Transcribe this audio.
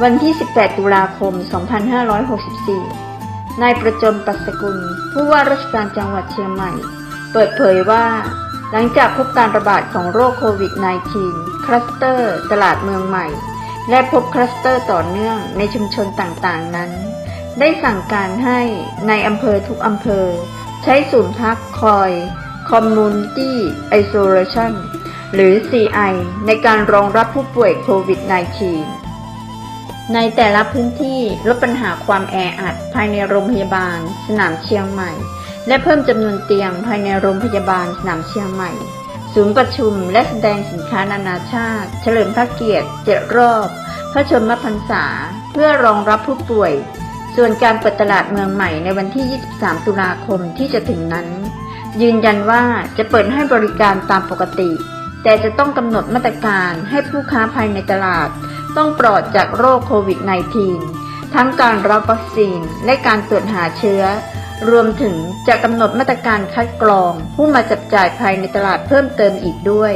วันที่ 18 ตุลาคม 2564 นายประจมปัสกุล ผู้ว่าราชการจังหวัดเชียงใหม่ เปิดเผยว่า หลังจากพบการระบาดของโรคโควิด -19 คลัสเตอร์ ตลาดเมืองใหม่ และพบคลัสเตอร์ต่อเนื่องในชุมชนต่างๆ นั้น ได้สั่งการให้ในอำเภอทุกอำเภอ ใช้ศูนย์พักคอย Community Isolation หรือ CI ในการรองรับผู้ป่วยโควิด -19 ในแต่ละพื้นที่ลดปัญหาความแออัดภายในโรงพยาบาล สนามเชียงใหม่ และเพิ่มจำนวนเตียงภายในโรงพยาบาลสนามเชียงใหม่ ศูนย์ประชุมและแสดงสินค้านานาชาติ เฉลิมพระเกียรติเจ็ดรอบ พระชนมพรรษา เพื่อรองรับผู้ป่วย ส่วนการเปิดตลาดเมืองใหม่ในวันที่ 23 ตุลาคมที่จะถึงนั้น ยืนยันว่าจะเปิดให้บริการตามปกติ แต่จะต้องกำหนดมาตรการให้ผู้ค้าภายในตลาด ต้องปลอดจากโรคโควิด -19 ทั้งการรับวัคซีนและการตรวจหาเชื้อ รวมถึงจะกำหนดมาตรการคัดกรอง ผู้มาจับจ่ายภายในตลาดเพิ่มเติมอีกด้วย